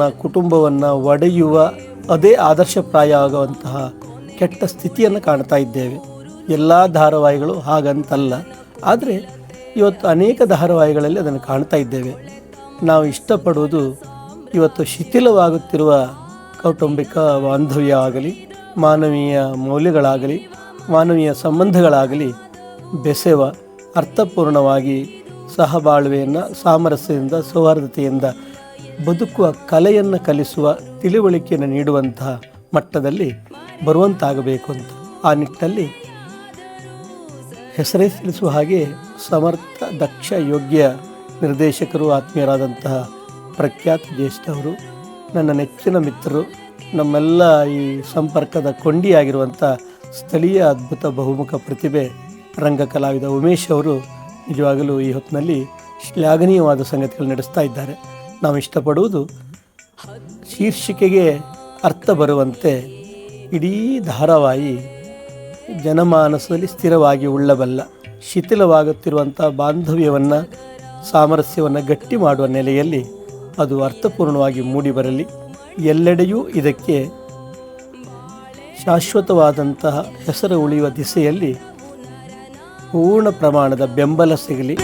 ಕುಟುಂಬವನ್ನು ಒಡೆಯುವ ಅದೇ ಆದರ್ಶಪ್ರಾಯ ಆಗುವಂತಹ ಕೆಟ್ಟ ಸ್ಥಿತಿಯನ್ನು ಕಾಣ್ತಾ ಇದ್ದೇವೆ. ಎಲ್ಲ ಧಾರಾವಾಹಿಗಳು ಹಾಗಂತಲ್ಲ. ಆದರೆ ಇವತ್ತು ಅನೇಕ ಧಾರಾವಾಹಿಗಳಲ್ಲಿ ಅದನ್ನು ಕಾಣ್ತಾ ಇದ್ದೇವೆ. ನಾವು ಇಷ್ಟಪಡುವುದು ಇವತ್ತು ಶಿಥಿಲವಾಗುತ್ತಿರುವ ಕೌಟುಂಬಿಕ ಬಾಂಧವ್ಯ ಆಗಲಿ, ಮಾನವೀಯ ಮೌಲ್ಯಗಳಾಗಲಿ, ಮಾನವೀಯ ಸಂಬಂಧಗಳಾಗಲಿ ಬೆಸೆವ ಅರ್ಥಪೂರ್ಣವಾಗಿ ಸಹಬಾಳ್ವೆಯನ್ನು, ಸಾಮರಸ್ಯದಿಂದ, ಸೌಹಾರ್ದತೆಯಿಂದ ಬದುಕುವ ಕಲೆಯನ್ನು ಕಲಿಸುವ ತಿಳುವಳಿಕೆಯನ್ನು ನೀಡುವಂತಹ ಮಟ್ಟದಲ್ಲಿ ಬರುವಂತಾಗಬೇಕು ಅಂತ ಆ ನಿಟ್ಟಿನಲ್ಲಿ ಹೆಸರೇ ತಿಳಿಸುವ ಹಾಗೆ ಸಮರ್ಥ, ದಕ್ಷ, ಯೋಗ್ಯ ನಿರ್ದೇಶಕರು, ಆತ್ಮೀಯರಾದಂತಹ ಪ್ರಖ್ಯಾತ ಜ್ಯೇಷ್ಠ ಅವರು, ನನ್ನ ನೆಚ್ಚಿನ ಮಿತ್ರರು, ನಮ್ಮೆಲ್ಲ ಈ ಸಂಪರ್ಕದ ಕೊಂಡಿಯಾಗಿರುವಂಥ ಸ್ಥಳೀಯ ಅದ್ಭುತ ಬಹುಮುಖ ಪ್ರತಿಭೆ ರಂಗ ಕಲಾವಿದ ಉಮೇಶ್ ಅವರು ನಿಜವಾಗಲೂ ಈ ಹೊತ್ತಿನಲ್ಲಿ ಶ್ಲಾಘನೀಯವಾದ ಸಂಗತಿಗಳು ನಡೆಸ್ತಾ ಇದ್ದಾರೆ. ನಾವು ಇಷ್ಟಪಡುವುದು ಶೀರ್ಷಿಕೆಗೆ ಅರ್ಥ ಬರುವಂತೆ ಇಡೀ ಧಾರಾವಾಹಿ ಜನಮಾನಸದಲ್ಲಿ ಸ್ಥಿರವಾಗಿ ಉಳ್ಳಬಲ್ಲ, ಶಿಥಿಲವಾಗುತ್ತಿರುವಂಥ ಬಾಂಧವ್ಯವನ್ನು, ಸಾಮರಸ್ಯವನ್ನು ಗಟ್ಟಿ ಮಾಡುವ ನೆಲೆಯಲ್ಲಿ ಅದು ಅರ್ಥಪೂರ್ಣವಾಗಿ ಮೂಡಿಬರಲಿ. ಎಲ್ಲೆಡೆಯೂ ಇದಕ್ಕೆ ಶಾಶ್ವತವಾದಂತಹ ಹೆಸರು ಉಳಿಯುವ ದಿಸೆಯಲ್ಲಿ ಪೂರ್ಣ ಪ್ರಮಾಣದ ಬೆಂಬಲ ಸಿಗಲಿ.